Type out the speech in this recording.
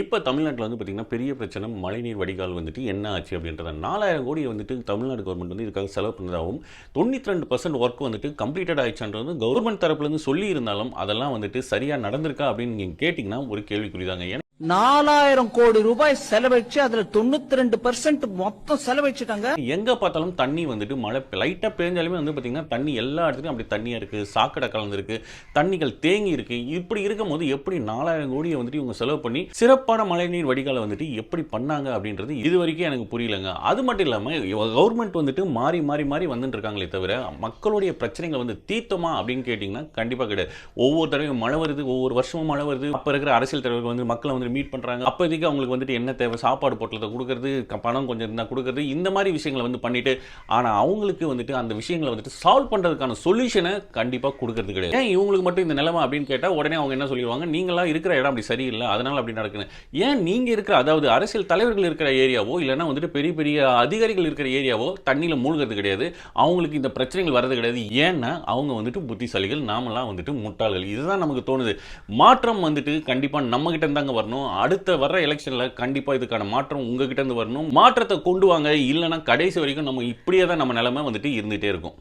இப்போ தமிழ்நாட்டில் வந்து பார்த்திங்கன்னா பெரிய பிரச்சனை மழைநீர் வடிகால் வந்துட்டு என்ன ஆச்சு அப்படின்றத நாலாயிரம் கோடி வந்துட்டு தமிழ்நாடு கவர்மெண்ட் வந்து இதுக்காக செலவு பண்ணதாகவும் தொண்ணூற்றி ரெண்டு பர்சன்ட் ஒர்க் வந்துட்டு கம்ப்ளீட்டட் ஆயிடுச்சுன்றது கவர்மெண்ட் தரப்புலேருந்து சொல்லி இருந்தாலும் அதெல்லாம் வந்துட்டு சரியாக நடந்திருக்கா அப்படின்னு நீங்கள் கேட்டிங்கன்னா ஒரு கேள்விக்குறிதாங்க. ஏன்னா நாலாயிரம் கோடி ரூபாய் செலவழிச்சு அதுல தொண்ணூத்தி ரெண்டு பெர்சென்ட் மொத்தம் செலவழிச்சிட்டாங்க. எங்கே பார்த்தாலும் தண்ணி வந்துட்டு மழை லைட்டாக பேஞ்சாலுமே வந்து பாத்தீங்கன்னா தண்ணி எல்லா இடத்துலயும் அப்படி தண்ணியாக இருக்குது சாக்கடை கலந்துருக்கு தண்ணிகள் தேங்கி இருக்கு. இப்படி இருக்கும் போது எப்படி நாலாயிரம் கோடியை வந்துட்டு இவங்க செலவு பண்ணி சிறப்பான மழைநீர் வடிகாலை வந்துட்டு எப்படி பண்ணாங்க அப்படின்றது இது வரைக்கும் எனக்கு புரியலங்க. அது மட்டும் இல்லாமல் கவர்மெண்ட் வந்துட்டு மாறி மாறி மாறி வந்துட்டு இருக்காங்களே தவிர மக்களுடைய பிரச்சனைகள் வந்து தீர்த்தமா அப்படின்னு கேட்டிங்கன்னா கண்டிப்பாக கிடையாது. ஒவ்வொரு தடவையும் மழை வருது ஒவ்வொரு வருஷமும் மழை வருது. அப்ப இருக்கிற அரசியல் தலைவர்கள் வந்து மக்களை வந்து மீட் பண்ணுறாங்க அப்போதைக்கு அவங்களுக்கு வந்துட்டு என்ன தேவை? சாப்பாடு போட்டதை கொடுக்குறது பணம் கொஞ்சம் இருந்தால் கொடுக்குறது இந்த மாதிரி விஷயங்களை வந்து பண்ணிவிட்டு ஆனால் அவங்களுக்கு வந்துட்டு அந்த விஷயங்களை வந்துட்டு சால்வ் பண்ணுறதுக்கான சொல்யூஷனை கண்டிப்பாக கொடுக்கறது கிடையாது. ஏன் இவங்களுக்கு மட்டும் இந்த நிலைமை அப்படின்னு கேட்டால் உடனே அவங்க என்ன சொல்லிடுவாங்க? நீங்களாம் இருக்கிற இடம் அப்படி சரியில்லை அதனால் அப்படி நடக்குது ஏன் நீங்கள் இருக்கிற அதாவது அரசியல் தலைவர்கள் இருக்கிற ஏரியாவோ இல்லைன்னா வந்துட்டு பெரிய பெரிய அதிகாரிகள் இருக்கிற ஏரியாவோ தண்ணியில் மூழ்கிறது கிடையாது. அவங்களுக்கு இந்த பிரச்சனைகள் வர்றது கிடையாது. ஏன்னா அவங்க வந்துட்டு புத்திசாலிகள் நாமெல்லாம் வந்துட்டு முட்டாள்கள். இதுதான் நமக்கு தோணுது. மாற்றம் வந்துட்டு கண்டிப்பாக நம்மகிட்ட இருந்தாங்க வரணும். அடுத்த வர்ற எலெக்ஷனில் கண்டிப்பாக இதுக்கான மாற்றம் உங்ககிட்ட இருந்து வரணும். மாற்றத்தை கொண்டு வாங்க. இல்லைன்னா கடைசி வரைக்கும் நம்ம இப்படியே தான் நம்ம நிலைமை வந்துட்டு இருந்துகிட்டே இருக்கும்.